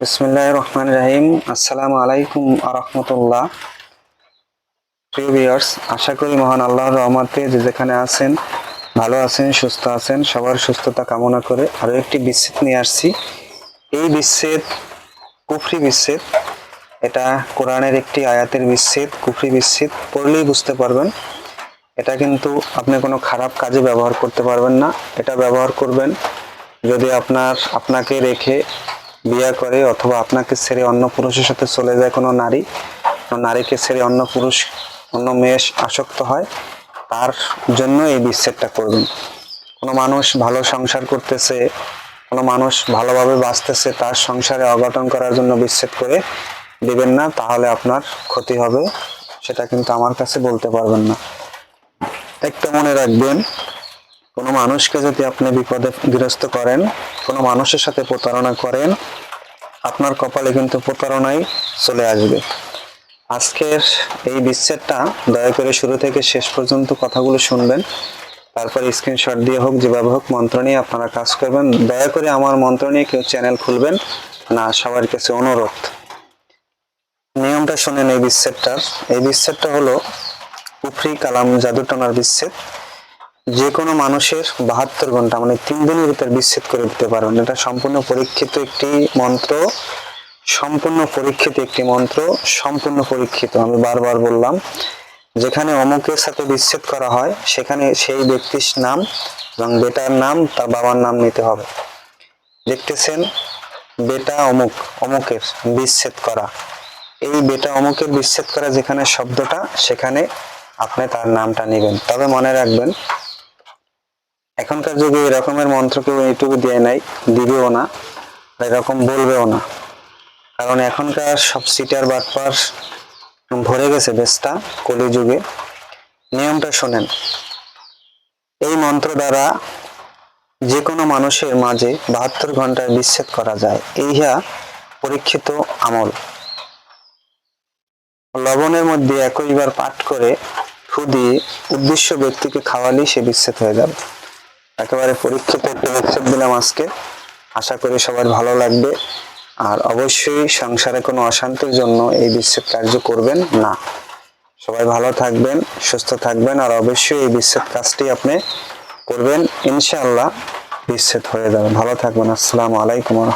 বিসমুল্লাহ রহমান রাহিম। আসসালামু আলাইকুম আরহামতুল্লাহ। প্রিয় ভিউয়ার্স, আশা করি মহান আল্লাহর রহমতে যে যেখানে আছেন, ভালো আছেন, সুস্থ আছেন, সবার সুস্থতা কামনা করে আরও একটি বিচ্ছেদ নিয়ে আসছি। এই বিচ্ছেদ কুফরি বিচ্ছেদ, এটা কোরআনের একটি আয়াতের বিচ্ছেদ, কুফরি বিচ্ছেদ, পড়লেই বুঝতে পারবেন। এটা কিন্তু আপনি কোনো খারাপ কাজে ব্যবহার করতে পারবেন না। এটা ব্যবহার করবেন যদি আপনার, আপনাকে রেখে বিয়ে করে অথবা আপনাকে ছেড়ে অন্য পুরুষের সাথে চলে যায় কোনো নারী নারীকে ছেড়ে অন্য পুরুষ, অন্য মেয়ে আসক্ত হয়, তার জন্য এই বিচ্ছেদটা করবেন। কোনো মানুষ ভালো সংসার করতেছে, কোনো মানুষ ভালোভাবে বাঁচতেছে, তার সংসারে অঘটন করার জন্য বিচ্ছেদ করে দেবেন না, তাহলে আপনার ক্ষতি হবে, সেটা কিন্তু আমার কাছে বলতে পারবেন না। একটা মনে রাখবেন, কোনো মানুষকে যদি আপনি বিপদে গ্রস্ত করেন, কোনো মানুষের সাথে প্রতারণা করেন আপনার কপালে কিন্তু প্রতারণাই চলে আসবে। আজকের এই বিচ্ছেদটা দয়া করে শুরু থেকে শেষ পর্যন্ত কথাগুলো শুনবেন। তারপর স্ক্রিনশট দিয়ে হোক, যেভাবে হোক মন্ত্র নিয়ে আপনারা কাজ করবেন। দয়া করে আমার মন্ত্র নিয়ে কেউ চ্যানেল খুলবেন না, সবার কাছে অনুরোধ। নিয়মটা শোনেন এই বিচ্ছেদটার। এই বিচ্ছেদটা হলো কুফরি কালাম জাদুটনার বিচ্ছেদ। যে কোনো মানুষের বাহাত্তর ঘণ্টা মানে তিন দিনের ভিতর বিচ্ছেদ করে দিতে পারবেন এটা সম্পূর্ণ পরীক্ষিত একটি মন্ত্র, সম্পূর্ণ পরীক্ষিত একটি মন্ত্র, সম্পূর্ণ পরীক্ষিত। আমি বারবার বললাম, যেখানে অমুকের সাথে বিচ্ছেদ করা হয়, সেখানে সেই ব্যক্তির নাম এবং বেটার নাম তার বাবার নাম নিতে হবে। দেখতেছেন, বেটা অমুক, অমুকের বিচ্ছেদ করা। এই বেটা অমুকের বিচ্ছেদ করা যেখানে শব্দটা, সেখানে আপনি তার নামটা নেবেন। তবে মনে রাখবেন এখনকার যুগে এরকমের মন্ত্র কেউ ইউটিউবে দিয়ে নাই, দিবেও না এরকম বলবেও না। কারণ এখনকার সব সিটার বাটপার ভরে গেছে বেশটা কলি যুগে নিয়মটা শোনেন, এই মন্ত্র দ্বারা যে কোনো মানুষের মাঝে বাহাত্তর ঘন্টায় বিচ্ছেদ করা যায়। ইহা পরীক্ষিত আমল। লবণের মধ্যে একইবার পাঠ করে ফু দিয়ে উদ্দেশ্য ব্যক্তিকে খাওয়ালেই সে বিচ্ছেদ হয়ে যাবে। একেবারে পরীক্ষিত একটা বিচ্ছেদ দিলাম আজকে। আশা করি সবার ভালো লাগবে। আর অবশ্যই সংসারে কোনো অশান্তির জন্য এই বিচ্ছেদ কার্য করবেন না। সবাই ভালো থাকবেন, সুস্থ থাকবেন, আর অবশ্যই এই বিচ্ছেদ কাজটি আপনি করবেন। ইনশাআল্লাহ বিচ্ছেদ হয়ে যাবে ভালো থাকবেন। আসসালামু আলাইকুম